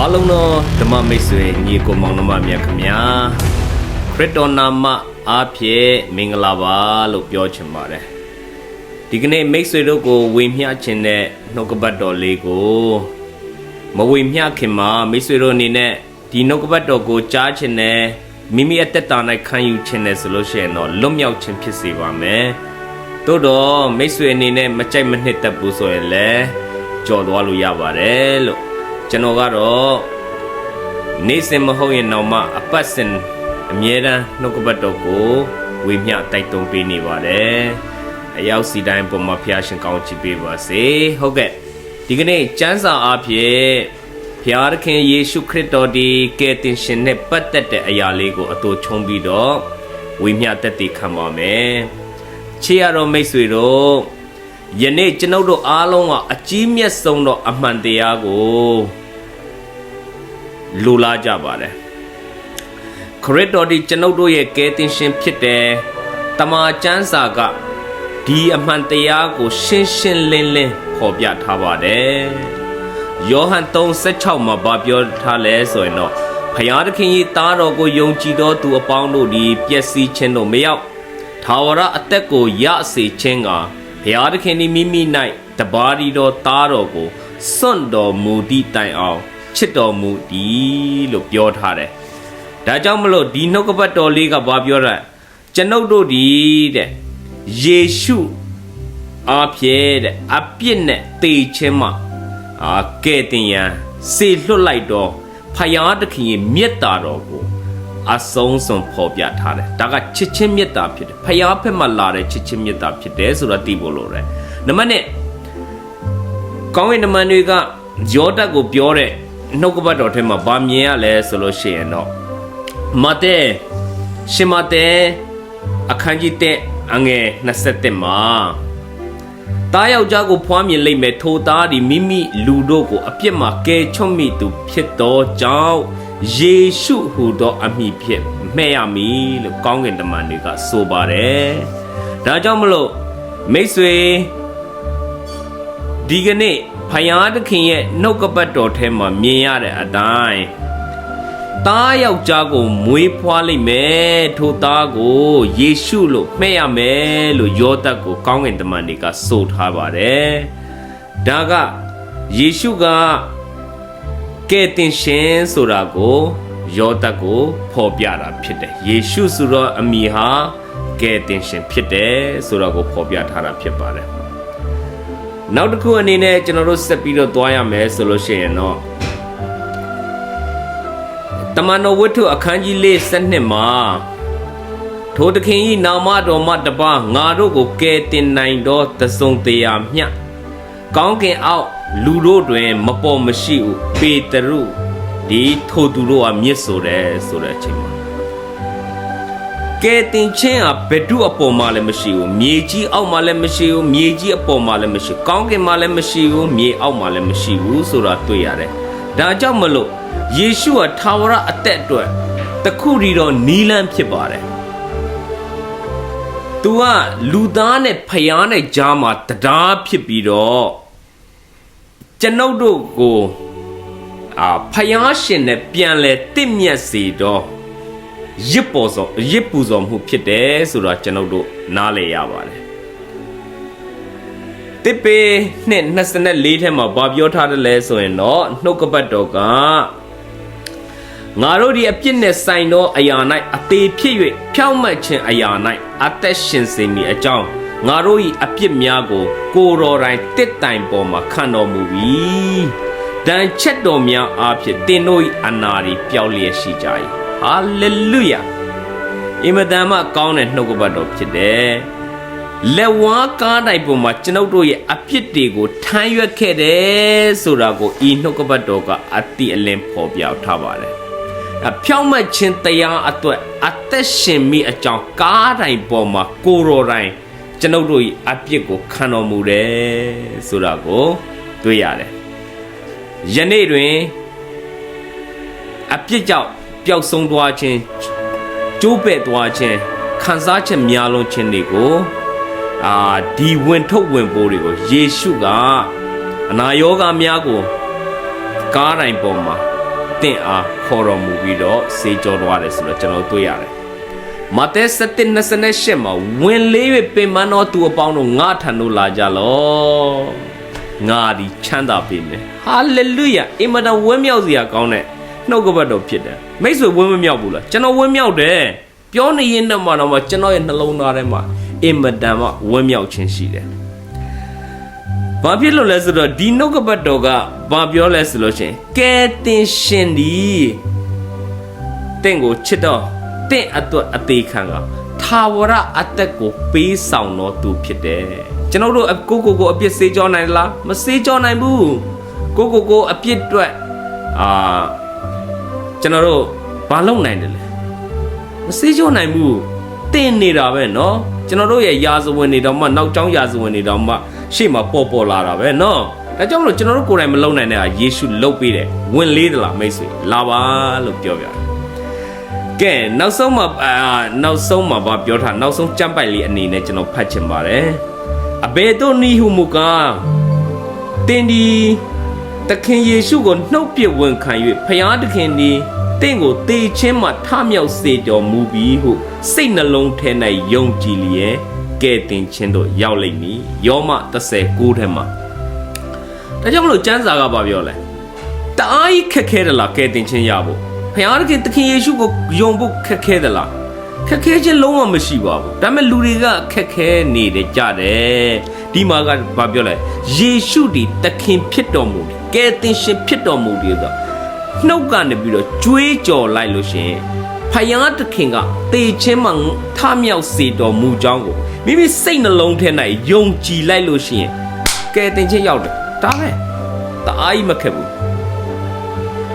အားလုံးသောဓမ္မမိတ်ဆွေညီကိုမောင်နှမများခင်ဗျာခရစ်တော်နာမအားဖြင့်မင်္ဂလာပါလို့ပြောချင်ပါတယ်ဒီကနေ့မိတ်ဆွေတို့ကိုဝေမျှခြင်းတဲ့နှုတ်ကပတ်တော်လေးကိုမဝေမျှခင်မှာမိတ်ဆွေတို့အနေနဲ့ဒီနှုတ်ကပတ်တော်ကိုကြားခြင်းနဲ့မိမိအသက်တာ၌ခံယူခြင်းနဲ့ဆိုလို့ရှိရင်တော့လွတ်မြောက်ခြင်းဖြစ်စေပါမယ်တို့တော့မိတ်ဆွေအနေနဲ့မကြိုက်မနှစ်သက်ဘူးဆိုရင်လည်းကြော်သွားလို့ရပါတယ်လို့ ကျွန်တော်ကတော့နေ့စဉ်မဟုတ်ရင်တော့မှအပတ်စဉ်အမြဲတမ်းနှုတ်ကပတ်တော်ကိုဝေမျှတိုက်တွန်းပေးနေပါတယ်အရောက်စီတိုင်းပုံမှာဖျားရှင်ကောင်းချီးပေးပါစေဟုတ်ကဲ့ဒီကနေ့ကျမ်းစာအားဖြင့်ဖျားသခင်ယေရှုခရစ်တော်ဒီကယ်တင်ရှင်နဲ့ပတ်သက်တဲ့အရာလေးကိုအတူချုံပြီးတော့ဝေမျှတက်တည်ခံပါမယ်ချေရတော်မိတ်ဆွေတို့ယနေ့ကျွန်ုပ်တို့အားလုံးကအကြီးမြတ်ဆုံးသောအမှန်တရားကို လူလာကြပါတယ်ခရစ်တော်ဒီကျွန်ုပ်တို့ရဲ့ကယ်တင်ရှင်ဖြစ်တယ်တမန်ကျမ်းစာကဒီအမှန်တရားကိုရှင်းရှင်းလင်းလင်းဖော်ပြထားပါတယ်ယောဟန်3:16မှာဗာပြောထားလဲဆိုရင်တော့ဖယားသခင်၏သားတော်ကိုယုံကြည်သောသူအပေါင်းတို့သည်ပျက်စီးခြင်းတို့မရောက်ထာဝရအသက်ကိုရစေခြင်းကဘုရားသခင်သည်မိမိ၌တပါးဒီတော်သားတော်ကိုစွန့်တော်မူသည့်တိုင်အောင် ချစ်တော်မူသည်လို့ပြောထားတယ်။ဒါကြောင့်မလို့ဒီနှုတ်ကပတ်တော်လေးကဘာပြောတာကျွန်ုပ်တို့ဒီတဲ့ယေရှုအားဖြင့်တဲ့အပြစ်နဲ့တေခြင်းမှာအာကဲ့တင်ရန်စေလွတ်လိုက်တော့ဖယားသခင်ရဲ့မြတ်တာတော်ကိုအဆုံးစွန်ဖော်ပြထားတယ်ဒါကချစ်ချင်းမြတ်တာဖြစ်တယ်ဖယားဖက်မှလာတဲ့ချစ်ချင်းမြတ်တာဖြစ်တယ်ဆိုတာသိဖို့လိုတယ်နံပါတ်1ကောင်းကင်နမန်တွေကယောဒတ်ကိုပြောတဲ့ နှုတ်ကပတ်တော်ထဲမှာဗာမြင်ရလဲဆိုလို့ရှိရင်တော့မတဲရှင်မတဲအခန်းကြီးတဲ့အငယ်27မှာတားယောက်ျားကိုဖွားမြင်လိမ့်မယ်ထိုသားသည်မိမိလူတို့ကိုအပြစ်မှာကယ်ချွတ်မိသူဖြစ်သောကြောင့်ယေရှုဟူသောအမည်ဖြင့်မှဲ့ရမည်လို့ကောင်းကင်တမန်တွေကဆိုပါတယ်ဒါကြောင့်မလို့မိတ်ဆွေဒီကနေ့ ဖယားသခင်ရဲ့နှုတ်ကပတ်တော်ထဲမှာမြင်ရတဲ့အတိုင်းသားယောက်ျားကိုမွေးဖွားလိမ့်မယ်ထိုသားကိုယေရှုလို့မှဲ့ရမယ်လို့ယောသတ်ကိုကောင်းကင်တမန်တွေကဆိုထားပါတယ်ဒါကယေရှုကကဲ့တင်ရှင်ဆိုတာကိုယောသတ်ကိုဖော်ပြတာဖြစ်တယ်ယေရှုဆိုတော့အမည်ဟာကဲ့တင်ရှင်ဖြစ်တယ်ဆိုတာကိုဖော်ပြထားတာဖြစ်ပါတယ် နောက်တစ်ခုအနေနဲ့ကျွန်တော်တို့ဆက်ပြီးတော့သွားရမယ်ဆိုလို့ရှိရင်တော့တမန်တော်ဝတ္ထုအခန်းကြီးလေးစနစ်မှာထိုသခင်၏နာမတော်မှတပါငါတို့ကိုကယ်တင်နိုင်သောသစုံတရားမျှကောင်းကင်အောက်လူတို့တွင် မပေါ်မရှိဟုပေတရုဒီထိုသူတို့ကမြစ်ဆိုတယ်ဆိုတဲ့အချိန်မှာ ကဲတင်ချင်းဟာဘယ်သူအပေါ်မှာလည်းမရှိဘူးမြေကြီးအောက်မှာလည်းမရှိဘူးမြေကြီးအပေါ်မှာလည်းမရှိကောင်းကင်မှာလည်းမရှိဘူးမြေအောက်မှာလည်းမရှိဘူးဆိုတာတွေ့ရတယ်ဒါကြောင့်မလို့ယေရှုဟာထာဝရအသက်အတွက်တခုတည်းတော့နီလန်းဖြစ်ပါတယ်။ तू ကလူသားနဲ့ဖျားနဲ့ကြားမှာတရားဖြစ်ပြီးတော့ကျွန်ုပ်တို့ကိုအာဖျားရှင်နဲ့ပြန်လဲတင့်မြတ်စေတော့ ရစ်ပေါ်စောရစ်ပူဇော်မှုဖြစ်တယ်ဆိုတာကျွန်ုပ်တို့နားလည်ရပါတယ်တစ်ပေနှစ်24ထဲမှာဗာပြောထားတယ်လဲဆိုရင်တော့နှုတ်ကပတ်တော်ကငါတို့ဒီအပြစ်နဲ့ဆိုင်သောအရာ၌အသေးဖြစ်၍ဖြောင့်မတ်ခြင်းအရာ၌အသက်ရှင်စေမည်အကြောင်းငါတို့၏အပြစ်များကို ကိုယ်တော်တိုင်တစ်တိုင်ပေါ်မှာခံတော်မူပြီ။တန်ချက်တော်များအားဖြင့်တင်တို့၏အနာရီပျောက်လျက်ရှိကြ၏။ ဟာလေလုယာ။အင်မတန်မှကောင်းတဲ့နှုတ်ကပတ်တော်ဖြစ်တယ်။လက်ဝါးကားတိုင်ပေါ်မှာကျွန်ုပ်တို့ရဲ့အပြစ်တွေကိုထမ်းရွက်ခဲ့တယ်ဆိုတာကိုဤနှုတ်ကပတ်တော်ကအတိအလင်းဖော်ပြထားပါတယ်။အဖြောင့်မတ်ခြင်းတရားအတွက်အသက်ရှင်မိအကြောင်းကားတိုင်ပေါ်မှာကိုရော်တိုင်ကျွန်ုပ်တို့၏အပြစ်ကိုခံတော်မူတယ်ဆိုတာကိုတွေ့ရတယ်။ယနေ့တွင်အပြစ်ကြောင့် ပျောက်ဆုံးသွားခြင်းကျိုးပဲ့သွားခြင်းခံစားချက်များလုံးခြင်းတွေကိုအာဒီဝင်ထုတ်ဝင်ပိုးတွေကိုယေရှုကအနာရောဂါများကိုကားတိုင်ပေါ်မှာတင့်အားခေါ်တော်မူပြီးတော့စေကြောသွားတယ်ဆိုတော့ကျွန်တော်တို့တွေ့ရတယ်မဿဲ7:28မှာဝင်လေး၍ပင်မသောသူအပေါင်းတို့ငါထံသို့လာကြလော့ငါဒီချမ်းသာပေးမယ်ဟာလေလုယာအင်မတန်ဝမ်းမြောက်စရာကောင်းတဲ့ နှုတ်ကပတ်တော်ဖြစ်တယ်မိတ်ဆွေဝမ်းမမြောက်ဘူးလားကျွန်တော်ဝမ်းမြောက်တယ်ပြောနေရင်တော့မှတော့ကျွန်တော်ရဲ့နှလုံးသားထဲမှာအင်မတန်မှဝမ်းမြောက်ခြင်းရှိတယ်ဘာဖြစ်လို့လဲဆိုတော့ဒီနှုတ်ကပတ်တော်ကဘာပြောလဲဆိုလို့ရှရင်ကဲတင်ရှင်ဒီတင့်ကိုချစ်တော့တင့်အတွက်အသေးခံကသာဝရအသက်ကိုပေးဆောင်တော်သူဖြစ်တယ်ကျွန်တော်တို့အကိုကိုကိုအပြစ်စေးကြောနိုင်လားမစေးကြောနိုင်ဘူးကိုကိုကိုအပြစ်အတွက်အာ ကျွန်တော်တို့ဘာလုပ်နိုင်တယ်လဲမစေးကြောနိုင်ဘူးတင်နေတာပဲเนาะကျွန်တော်တို့ရဲ့ယာဇဝင်တွေတော့မှနောက်ကျောင်းယာဇဝင်တွေတော့မှရှေ့မှာပေါ်ပေါ်လာတာပဲเนาะဒါကြောင့်မလို့ကျွန်တော်တို့ကိုယ်တိုင်မလုပ်နိုင်တဲ့ဟာယေရှုလုပ်ပေးတယ်ဝင်လေးသလားမိတ်ဆွေလာပါလို့ပြောပြတယ်ကဲနောက်ဆုံးမှာအာနောက်ဆုံးမှာဗာပြောထားနောက်ဆုံးကြမ်းပိုက်လေးအနေနဲ့ကျွန်တော်ဖတ်ချင်ပါတယ်အဘယ်တော့နီဟုမူကားတင်ဒီ သခင်ယေရှုကိုနှုတ်ပြဝန်ခံ၍ဖျားသခင်ဒီတင့်ကိုတေချင်းမှထမြောက်စေတော်မူပြီးဟုစိတ်နှလုံးထဲ၌ယုံကြည်လျက်ကဲတင်ခြင်းတို့ရောက်လိမ့်မည်ယောမ39ထဲမှာဒါကြောင့်မလို့ကျမ်းစာကဘာပြောလဲတအားကြီးခက်ခဲတယ်လားကဲတင်ခြင်းရဖို့ဖျားသခင်သခင်ယေရှုကိုယုံဖို့ခက်ခဲတယ်လားခက်ခဲခြင်းလုံးဝမရှိပါဘူးဒါပေမဲ့လူတွေကခက်ခဲနေတယ်ကြတယ် ဒီမှာကဘာပြောလဲယေရှုဒီသခင်ဖြစ်တော်မူတယ်ကဲတင်ရှင်ဖြစ်တော်မူတယ်ဆိုတော့နှုတ်ကနေပြီးတော့ကြွေးကြော်လိုက်လို့ရှရင်ဖယားသခင်ကတေချင်းမှထမြောက်စေတော်မူကြောင်းကိုမိမိစိတ်နှလုံးထဲ၌ယုံကြည်လိုက်လို့ရှရင်ကဲတင်ချင်းရောက်တယ်ဒါပဲတအားကြီးမခက်ဘူး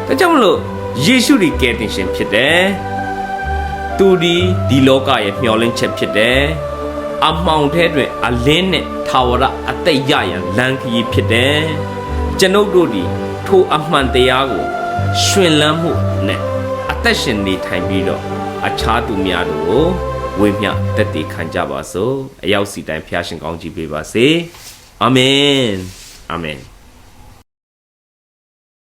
ဒါကြောင့်မလို့ယေရှုဒီကဲတင်ရှင်ဖြစ်တယ်သူဒီဒီလောကရဲ့မျှော်လင့်ချက်ဖြစ်တယ် အမှောင်ထဲတွင်အလင်းနဲ့ထာဝရအသက်ရရန်လမ်းခရီးဖြစ်တယ်ကျွန်ုပ်တို့ဒီထိုအမှန်တရားကိုရှင်လန်းမှုနဲ့အသက်ရှင်နေထိုင်ပြီးတော့အခြားသူများတို့ကိုဝေမျှတက်တည်ခံကြပါစို့အရောက်စီတိုင်းဖျားရှင်ကောင်းကြီးပေးပါစေအာမင်အာမင်